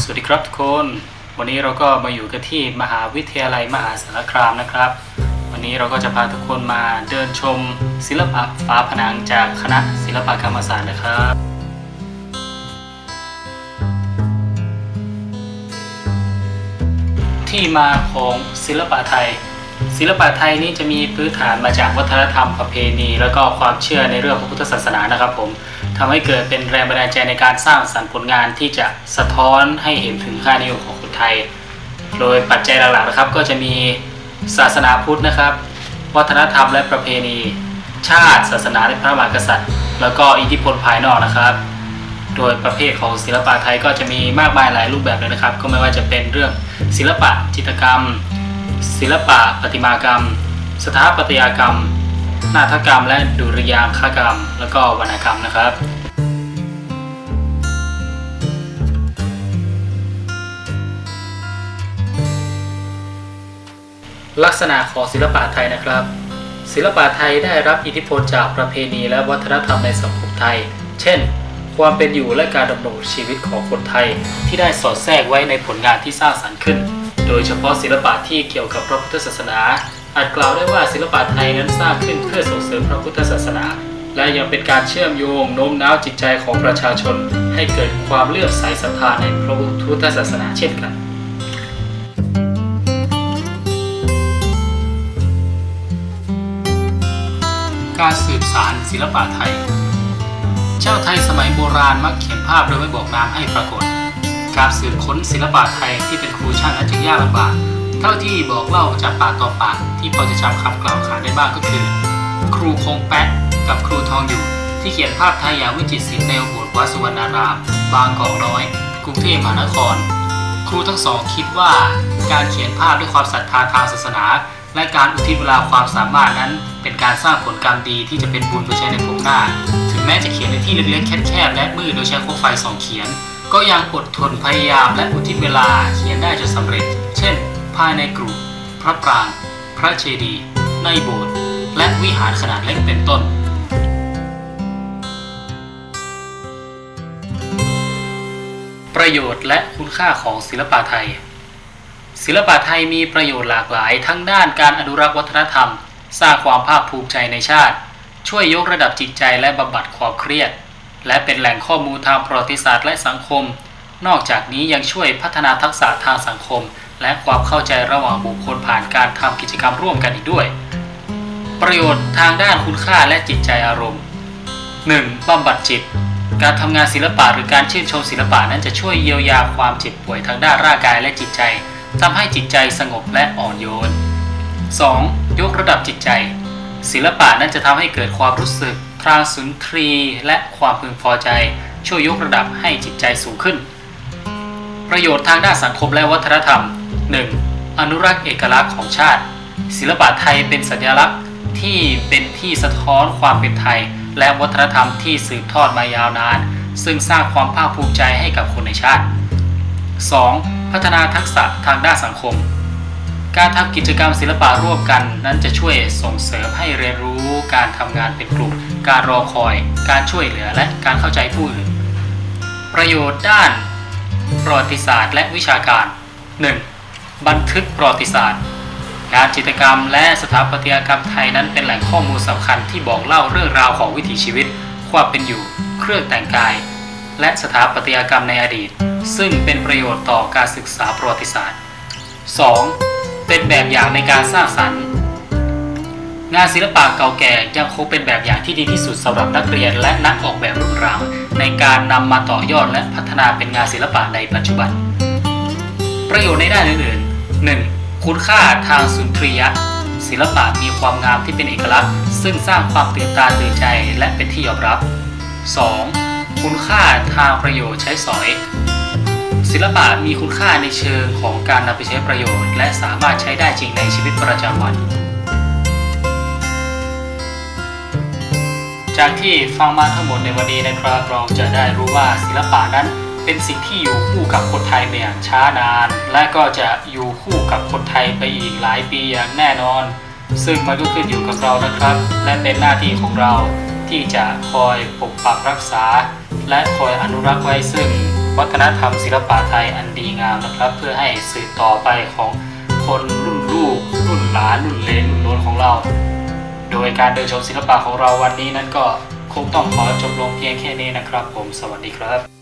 สวัสดีครับทุกคน วันนี้เราก็มาอยู่กันที่มหาวิทยาลัยมหาสารคามนะครับ วันนี้เราก็จะพาทุกคนมาเดินชมศิลปะฝาผนังจากคณะศิลปกรรมศาสตร์นะครับที่มาของศิลปะไทย ศิลปะไทยนี่จะมีพื้นฐานมาจากวัฒนธรรมประเพณี แล้วก็ความเชื่อในเรื่องของพุทธศาสนานะครับผมทำให้เกิดเป็นแรงบันดาลใจในการสร้างสรรค์ผลงานที่จะสะท้อนให้เห็นถึงค่านิยมของคนไทย โดยปัจจัยหลักๆนะครับ ก็จะมีศาสนาพุทธนะครับ วัฒนธรรมและประเพณี ชาติ ศาสนาและพระมหากษัตริย์ แล้วก็อิทธิพลภายนอกนะครับ โดยประเภทของศิลปะไทยก็จะมีมากมายหลายรูปแบบเลยนะครับ ก็ไม่ว่าจะเป็นเรื่องศิลปะจิตรกรรม ศิลปะประติมากรรม สถาปัตยกรรม นาฏกรรม และดุริยางคกรรม แล้วก็วรรณกรรมนะครับลักษณะของศิลปะไทยนะครับ ศิลปะไทยได้รับอิทธิพลจากประเพณีและวัฒนธรรมในสังคมไทย เช่น ความเป็นอยู่และการดำรงชีวิตของคนไทย ที่ได้สอดแทรกไว้ในผลงานที่สร้างสรรค์ขึ้น โดยเฉพาะศิลปะที่เกี่ยวกับพระพุทธศาสนา อาจกล่าวได้ว่าศิลปะไทยนั้นสร้างขึ้นเพื่อส่งเสริมพระพุทธศาสนา และยังเป็นการเชื่อมโยงโน้มน้าวจิตใจของประชาชน ให้เกิดความเลื่อมใสศรัทธาในพระพุทธศาสนาเช่นกันการสืบสารศิลปะไทย เจ้าไทยสมัยโบราณมักเขียนภาพโดยไม่บอกนามให้ปรากฏ การสืบค้นศิลปะไทยที่เป็นครูช่างนั้นจึงยากลำบาก เท่าที่บอกเล่าจากปากต่อปากที่พอจะจำคำกล่าวขานได้บ้างก็คือ ครูคงแป๊ะกับครูทองอยู่ ที่เขียนภาพไทยอย่างวิจิตรศิลป์ในโบสถ์วัดสุวรรณาราม บางกอกน้อย กรุงเทพมหานคร ครูทั้งสองคิดว่าการเขียนภาพด้วยความศรัทธาทางศาสนา และการอุทิศเวลาความสามารถนั้น เป็นการสร้างผลกรรมดีที่จะเป็นบุญไปใช้ในภพหน้า ถึงแม้จะเขียนในที่เล็กๆแคบๆและมืดโดยใช้โคมไฟสองเขียน ก็ยังอดทนพยายามและอุทิศเวลาเขียนได้จนสำเร็จ เช่น ภายในกรุพระปราง พระเจดีย์ในโบสถ์และวิหารขนาดเล็กเป็นต้น ประโยชน์และคุณค่าของศิลปะไทย ศิลปะไทยมีประโยชน์หลากหลาย ทั้งด้านการอนุรักษ์วัฒนธรรม สร้างความภาคภูมิใจในชาติ ช่วยยกระดับจิตใจและบำบัดความเครียด และเป็นแหล่งข้อมูลทางประวัติศาสตร์และสังคม นอกจากนี้ยังช่วยพัฒนาทักษะทางสังคม และความเข้าใจระหว่างบุคคลผ่านการทำกิจกรรมร่วมกันอีกด้วย ประโยชน์ทางด้านคุณค่าและจิตใจอารมณ์ 1. บำบัดจิต การทำงานศิลปะหรือการชื่นชมศิลปะนั้นจะช่วยเยียวยาความเจ็บป่วยทางด้านร่างกายและจิตใจทำให้จิตใจสงบและอ่อนโยน 2. ยกระดับจิตใจ ศิลปะนั้นจะทำให้เกิดความรู้สึก ทรางสุนทรีและความพึงพอใจ ช่วยยกระดับให้จิตใจสูงขึ้น ประโยชน์ทางด้านสังคมและวัฒนธรรม 1. อนุรักษ์เอกลักษณ์ของชาติ ศิลปะไทยเป็นสัญลักษณ์ที่เป็นที่สะท้อนความเป็นไทย และวัฒนธรรมที่สืบทอดมายาวนาน ซึ่งสร้างความภาคภูมิใจให้กับคนในชาติ 2. พัฒนาทักษะทางด้านสังคม การทำกิจกรรมศิลปะร่วมกัน นั้นจะช่วยส่งเสริมให้เรียนรู้การทำงานเป็นกลุ่ม การรอคอย การช่วยเหลือและการเข้าใจผู้อื่น ประโยชน์ด้านประวัติศาสตร์ และวิชาการ 1. บันทึกประวัติศาสตร์ งานจิตรกรรมและสถาปัตยกรรมไทยนั้นเป็นแหล่งข้อมูลสำคัญที่บอกเล่าเรื่องราวของวิถีชีวิต ความเป็นอยู่ เครื่องแต่งกาย และสถาปัตยกรรมในอดีต ซึ่งเป็นประโยชน์ต่อการศึกษาประวัติศาสตร์ 2. เป็นแบบอย่างในการสร้างสรรค์ งานศิลปะเก่าแก่ยังคงเป็นแบบอย่างที่ดีที่สุดสำหรับนักเรียนและนักออกแบบรุ่นราวในการนำมาต่อยอดและพัฒนาเป็นงานศิลปะในปัจจุบัน ประโยชน์ในด้านอื่นๆ 1. คุณค่าทางสุนทรียะศิลปะมีความงามที่เป็นเอกลักษณ์ ซึ่งสร้างความตื่นตาตื่นใจและเป็นที่ยอมรับ 2. คุณค่าทางประโยชน์ใช้สอย ศิลปะมีคุณค่าในเชิงของการนำไปใช้ประโยชน์ และสามารถใช้ได้จริงในชีวิตประจำวัน จากที่ฟังมาทั้งหมดในวันนี้นะครับเราจะได้รู้ว่าศิลปะนั้นเป็นสิ่งที่อยู่คู่กับคนไทยมาอย่างช้านาน และก็จะอยู่คู่กับคนไทยไปอีกหลายปีอย่างแน่นอน ซึ่งมันก็ขึ้นอยู่กับเรานะครับ และเป็นหน้าที่ของเราที่จะคอยปกปักรักษา และคอยอนุรักษ์ไว้ซึ่ง วัฒนธรรมศิลปะไทยอันดีงามนะครับ เพื่อให้สืบต่อไปของคนรุ่นลูกรุ่นหลานรุ่นเลนรุ่นโลนของเรา โดยการเดินชมศิลปะของเราวันนี้นั้นก็คงต้องขอจบลงเพียงแค่นี้นะครับ ผมสวัสดีครับ